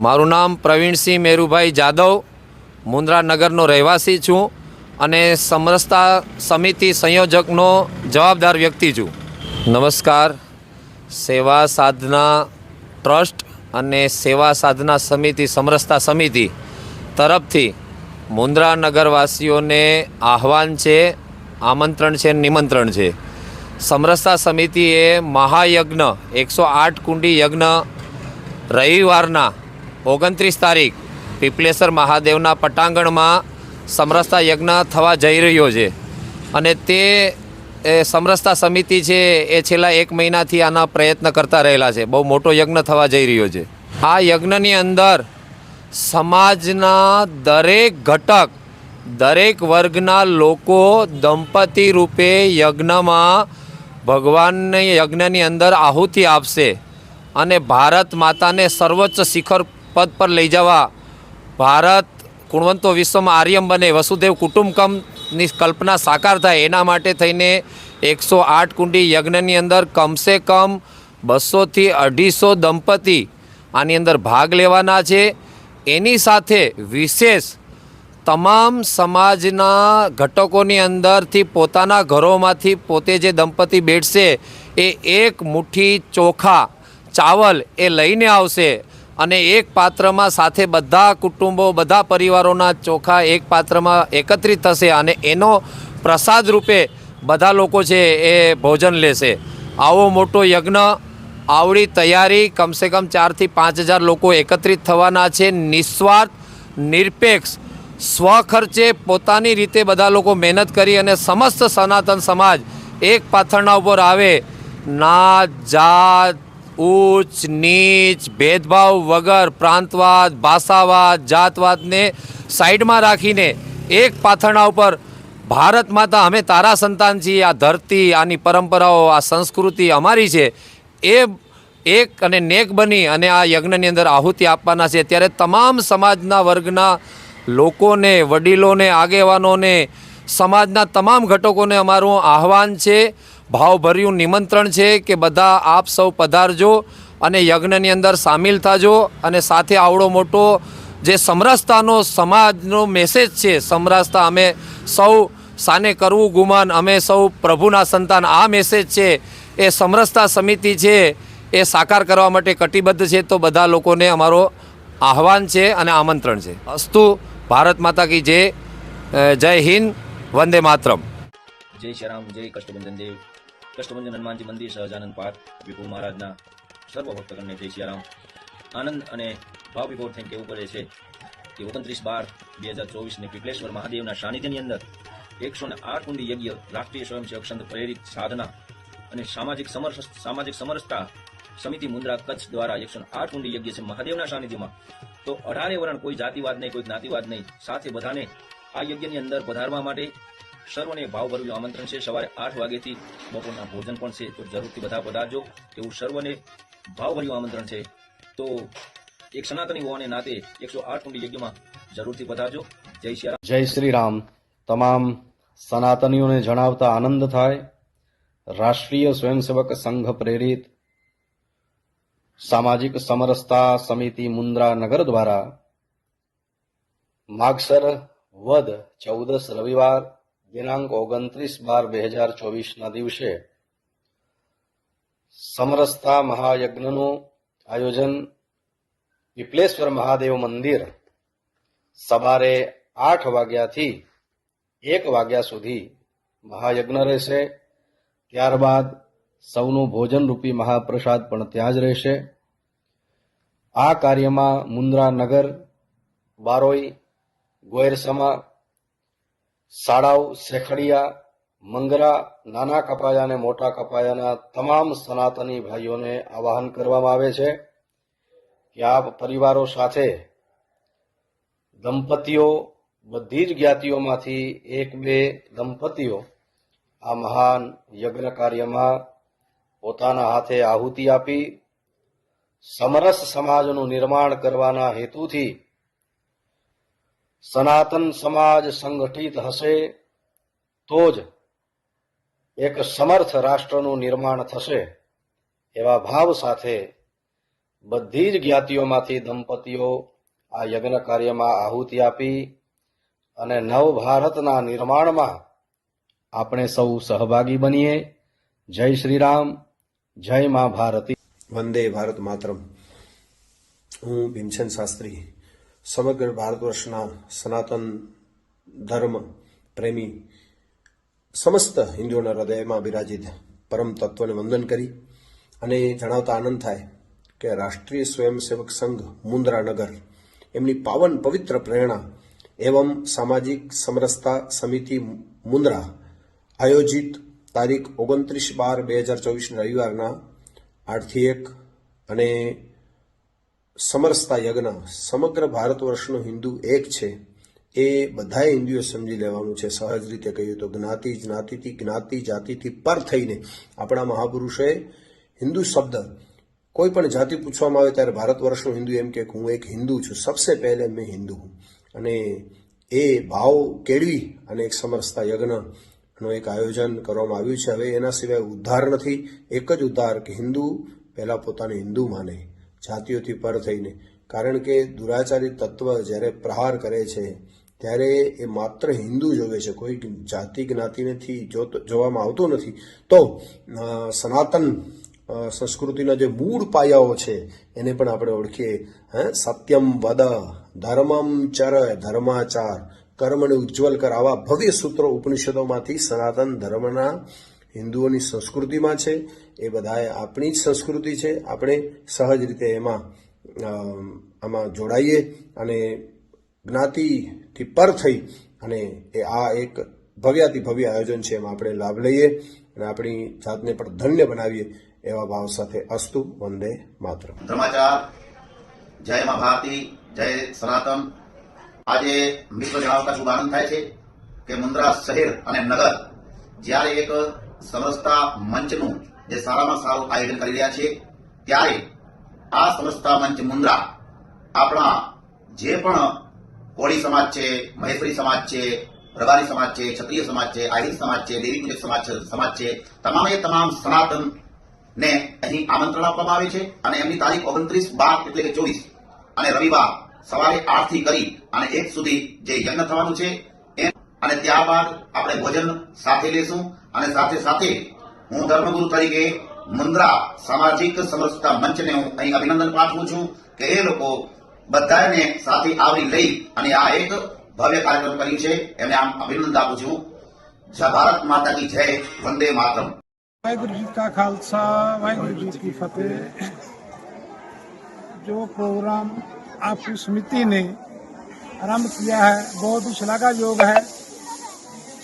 મારું નામ પ્રવીણસિંહ મેરુભાઈ જાદવ. મુન્દ્રા નગરનો રહેવાસી છું અને સમરસતા સમિતિ સંયોજકનો જવાબદાર વ્યક્તિ છું. નમસ્કાર. સેવા સાધના ટ્રસ્ટ અને સેવા સાધના સમિતિ સમરસતા સમિતિ તરફથી મુન્દ્રા નગરવાસીઓને આહવાન છે, આમંત્રણ છે, નિમંત્રણ છે. સમરસતા સમિતિએ મહાયજ્ઞ, એકસો આઠ કુંડી યજ્ઞ રવિવારના ઓગણત્રીસ તારીખ પીપલેશ્વર મહાદેવના પટાંગણમાં સમરસતા યજ્ઞ થવા જઈ રહ્યો છે. અને તે, એ સમરસતા સમિતિ છે, એ છેલ્લા એક મહિનાથી આના પ્રયત્ન કરતા રહેલા છે. બહુ મોટો યજ્ઞ થવા જઈ રહ્યો છે. આ યજ્ઞની અંદર સમાજના દરેક ઘટક, દરેક વર્ગના લોકો દંપતી રૂપે યજ્ઞમાં ભગવાનને યજ્ઞની અંદર આહુતિ આપશે અને ભારત માતાને સર્વોચ્ચ શિખર પદ પર લઈ જવા ભારત ગુણવંતો વિશ્વમાં આર્યમ બને, વસુદેવ કુટુંબકમની કલ્પના સાકાર થાય. એના માટે થઈને એકસો આઠ કુંડી યજ્ઞની અંદર કમસે કમ બસોથી અઢીસો દંપતી આની અંદર ભાગ લેવાના છે. એની સાથે વિશેષ તમામ સમાજના ઘટકોની અંદરથી પોતાના ઘરોમાંથી પોતે જે દંપતી બેઠશે, એ એક મુઠ્ઠી ચોખા, ચાવલ એ લઈને આવશે અને એક પાત્રમાં સાથે બધા કુટુંબો, બધા પરિવારોના ચોખા એક પાત્રમાં એકત્રિત થશે અને એનો પ્રસાદ રૂપે બધા લોકો છે એ ભોજન લેશે. આવો મોટો યજ્ઞ આવડી તૈયારી કમસે કમ ચારથી પાંચ હજાર લોકો એકત્રિત થવાના છે. નિસ્વાર્થ, નિરપેક્ષ, સ્વખર્ચે પોતાની રીતે બધા લોકો મહેનત કરી અને સમસ્ત સનાતન સમાજ એક પાથરણા ઉપર આવે. ના જાત, ઉચ્ચ, નીચ, ભેદભાવ વગર પ્રાંતવાદ, ભાષાવાદ, જાતવાદને સાઈડમાં રાખીને એક પાથરણા ઉપર ભારત માતા અમે તારા સંતાન છીએ. આ ધરતી, આની પરંપરાઓ, આ સંસ્કૃતિ અમારી છે. એ એક અને નેક બની અને આ યજ્ઞની અંદર આહુતિ આપવાના છે. ત્યારે તમામ સમાજના વર્ગના લોકોને, વડીલોને, આગેવાનોને, સમાજના તમામ ઘટકોને અમારું આહવાન છે, ભાવભર્યું નિમંત્રણ છે કે બધા આપ સૌ પધારજો અને યજ્ઞની અંદર સામેલ થાજો અને સાથે આવડો મોટો જે સમરસતાનો સમાજનો મેસેજ છે, સમરસતા અમે સૌ સાને કરવું ગુમાન, અમે સૌ પ્રભુના સંતાન, આ મેસેજ છે એ સમરસતા સમિતિ છે, એ સાકાર કરવા માટે કટિબદ્ધ છે, તો બધા લોકોને અમારો આહવાન છે અને આમંત્રણ છે. અસ્તુ, ભારત માતા કી જય જય હિન્દ, વંદે માતરમ. જય શ્રી રામ, જય કષ્ટભંજન દેવ. કષ્ટભંજન હનુમાનજી મંદિર સહજાનંદ પાઠ વિપુલ મહારાજના સર્વ ભક્તગણને જય શ્રી રામ. આનંદ અને ભાવવિભોર થઈને કહેવું પડે છે કે ઓગણત્રીસ બાર બે હજાર ચોવીસને પીપલેશ્વર મહાદેવના સાનિધ્યની અંદર એકસો ને આઠ કુંડી યજ્ઞ રાષ્ટ્રીય સ્વયંસેવક સંઘ પ્રેરિત સાધના અને સામાજિક સમરસ સામાજિક સમરસતા સમિતિ મુન્દ્રા કચ્છ દ્વારા એકસો આઠ કુંડી યજ્ઞ છે મહાદેવના સાનિધ્યમાં. તો અઢારે વરણ કોઈ જાતિવાદ નહીં, કોઈ જ્ઞાતિવાદ નહીં. સાથે બધાને આ યજ્ઞની અંદર પધારવા માટે સર્વને ભાવભર્યું આમંત્રણ છે. સવારે આઠ વાગ્યાથી બપોરના ભોજન પણ છે. તો જરૂરથી બધા પધારજો. એવું સર્વને ભાવભર્યું આમંત્રણ છે. તો એક સનાતની હોવાને નાતે એકસો આઠ કુંડી યજ્ઞમાં જરૂરથી પધારજો. જય શ્રી રામ. જય શ્રી રામ. તમામ સનાતનીઓને જણાવતા આનંદ થાય. રાષ્ટ્રીય સ્વયંસેવક સંઘ પ્રેરિત સામાજિક સમરસતા સમિતિ મુન્દ્રા નગર દ્વારા માગસર વદ ચૌદસ રવિવાર દિનાંક ઓગણત્રીસ બાર બે હજાર ચોવીસના દિવસે સમરસતા મહાયજ્ઞનું આયોજન વિપ્લેશ્વર મહાદેવ મંદિર સવારે આઠ વાગ્યાથી એક વાગ્યા સુધી મહાયજ્ઞ રહેશે ત્યારબાદ સૌનું ભોજન રૂપી મહાપ્રસાદ પણ ત્યાં જ રહેશે. આ કાર્યમાં મુન્દ્રા નગર બારોઈ ગોયરસમા સાડાવ શેખડિયા, મંગરા, નાના કપાયા અને મોટા કપાયાના તમામ સનાતની ભાઈઓને આવાહન કરવામાં આવે છે કે આપ પરિવારો સાથે દંપતીઓ, બધી જ જ્ઞાતિઓમાંથી એક બે દંપતીઓ આ મહાન યજ્ઞ કાર્યમાં પોતાના હાથે આહુતિ આપી, સમરસ સમાજનું નિર્માણ કરવાના હેતુથી સનાતન સમાજ સંગઠિત હશે, તો જ એક સમર્થ રાષ્ટ્રનું નિર્માણ થશે, એવા ભાવ સાથે બધી જ જ્ઞાતિઓમાંથી દંપતીઓ આ યજ્ઞ કાર્યમાં આહુતિ આપી અને નવ ભારતના નિર્માણમાં આપણે સૌ સહભાગી બનીએ. જય શ્રી રામ જય મા ભારતી. વંદે ભારત માતરમ. હું ભીમસેન શાસ્ત્રી, સમગ્ર ભારત વર્ષના સનાતન ધર્મ પ્રેમી સમસ્ત હિન્દુઓના હૃદયમાં બિરાજિત પરમ તત્વને વંદન કરી અને જણાવતા આનંદ થાય કે રાષ્ટ્રીય સ્વયંસેવક સંઘ મુન્દ્રાનગર એમની પાવન પવિત્ર પ્રેરણા એવમ સામાજિક સમરસતા સમિતિ મુન્દ્રા આયોજિત તારીખ ઓગણત્રીસ બાર બે હજાર ચોવીસના રવિવારના આઠથી એક અને સમરસતા યજ્ઞ સમગ્ર ભારત વર્ષનો હિન્દુ એક છે. એ બધા હિન્દુએ સમજી લેવાનું છે. સહજ રીતે કહ્યું તો જ્ઞાતિ જ્ઞાતિથી જ્ઞાતિ જાતિથી પર થઈને આપણા મહાપુરુષોએ હિન્દુ શબ્દ કોઈ પણ જાતિ પૂછવામાં આવે ત્યારે ભારત વર્ષનો હિન્દુ એમ કે હું એક હિન્દુ છું. સબસે પહેલે મેં હિન્દુ હું. અને એ ભાવ કેળવી અને એક સમરસતા યજ્ઞનું એક આયોજન કરવામાં આવ્યું છે. હવે એના સિવાય ઉદ્ધાર નથી, એક જ ઉદ્ધાર કે હિન્દુ પહેલા પોતાને હિન્દુ માને, જાતિઓથી પર થઈને. કારણ કે દુરાચારી તત્વ જ્યારે પ્રહાર કરે છે, ત્યારે એ માત્ર હિન્દુ જોવે છે. કોઈ જાતિ જ્ઞાતિ નથી જોવામાં આવતું નથી. તો સનાતન સંસ્કૃતિના જે મૂળ પાયાઓ છે, એને પણ આપણે ઓળખીએ. હે? સત્યમ વદ, ધર્મમ ચર, ધર્માચાર. કર્મને ઉજ્જવલ કરાવવા ભવ્ય સૂત્રો ઉપનિષદોમાંથી સનાતન ધર્મના હિન્દુઓની સંસ્કૃતિમાં છે. એ બધાએ આપણી જ સંસ્કૃતિ છે. આપણે સહજ રીતે એમાં આમાં જોડાઈએ અને જ્ઞાતિથી પર થઈ અને એ આ એક ભવ્યાતિ ભવ્ય આયોજન છે. એમાં આપણે લાભ લઈએ અને આપણી જાતને પણ ધન્ય બનાવીએ એવા ભાવ સાથે અસ્તુ વંદે માત્ર ધર્માચાર. જય મા ભારતી જય સનાતન. આજે મિત્ર જણાવતા શુભ આનંદ થાય છે કે મુન્દ્રા શહેર અને નગર જ્યારે એક સમરસતા મંચનું જે સારામાં સારું આયોજન કરી રહ્યા છે ત્યારે આ સમરસતા મંચ મુન્દ્રા આપણા જે પણ કોળી સમાજ છે, મહેશ્વરી સમાજ છે, રબારી સમાજ છે, ક્ષત્રિય સમાજ છે, આહિર સમાજ છે, દેવી પૂજક સમાજ છે સમાજ છે, તમામે તમામ સનાતન ને અહીં આમંત્રણ આપવામાં આવે છે અને એમની તારીખ ઓગણત્રીસ બાર એટલે કે ચોવીસ અને રવિવાર સવારે આઠથી કરી અને એક સુધી જે યજ્ઞ થવાનું છે, એ અને ત્યારબાદ આપણે ભોજન સાથે લેશું અને સાથે સાથે હું ધર્મગુરુ તરીકે મુન્દ્રા સામાજિક સમરસતા મંચને હું અહીં અભિનંદન પાઠવું છું કે એ લોકો બધાને સાથે આવરી લઈ અને આ એક ભવ્ય કાર્યક્રમ કર્યું છે, એમને આમ અભિનંદન આપું છું. ભારત માતા કી જય, વંદે માતરમ. ਵਾਹਿਗੁਰੂ ਜੀ ਕਾ ਖਾਲਸਾ ਵਾਹਿਗੁਰੂ ਜੀ ਕੀ ਫਤਿਹ ਜੋ ਪ੍ਰੋਗਰਾਮ आपकी समिति ने आरंभ किया है। बहुत ही शलाघा योग है।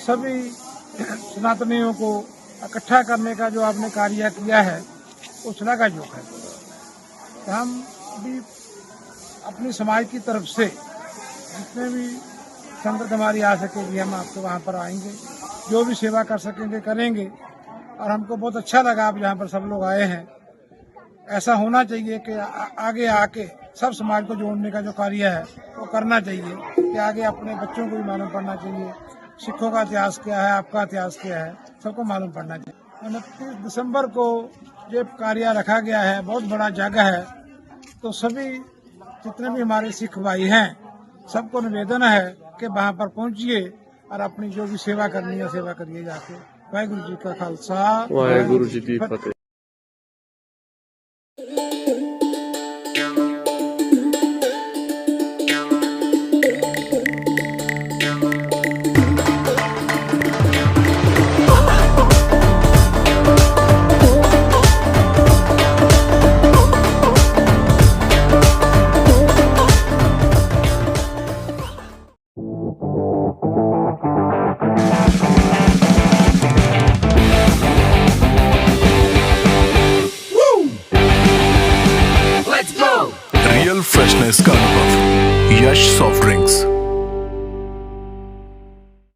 सभी सनातनियों को इकट्ठा करने का जो आपने कार्य किया है, वो शलाघा योग है। तो हम भी अपनी समाज की तरफ़ से जितने भी संगत हमारी आ सकेगी, हम आपके वहाँ पर आएँगे। जो भी सेवा कर सकेंगे, करेंगे। और हमको बहुत अच्छा लगा आप यहाँ पर सब लोग आए हैं। ऐसा होना चाहिए कि आगे आके सब समाज को जोड़ने का जो कार्य है वो करना चाहिए। कि आगे अपने बच्चों को भी मालूम पड़ना चाहिए। सिखों का इतिहास क्या है आपका इतिहास क्या है सबको मालूम पड़ना चाहिए। उनतीस दिसंबर को जो कार्य रखा गया है बहुत बड़ा जगह है। तो सभी जितने भी हमारे सिख भाई हैं सबको निवेदन है कि वहाँ पर पहुँचिए और अपनी जो भी सेवा करनी है सेवा करिए जाके। वाहिगुरु जी का खालसा। वाहिगुरु जी की फतेह।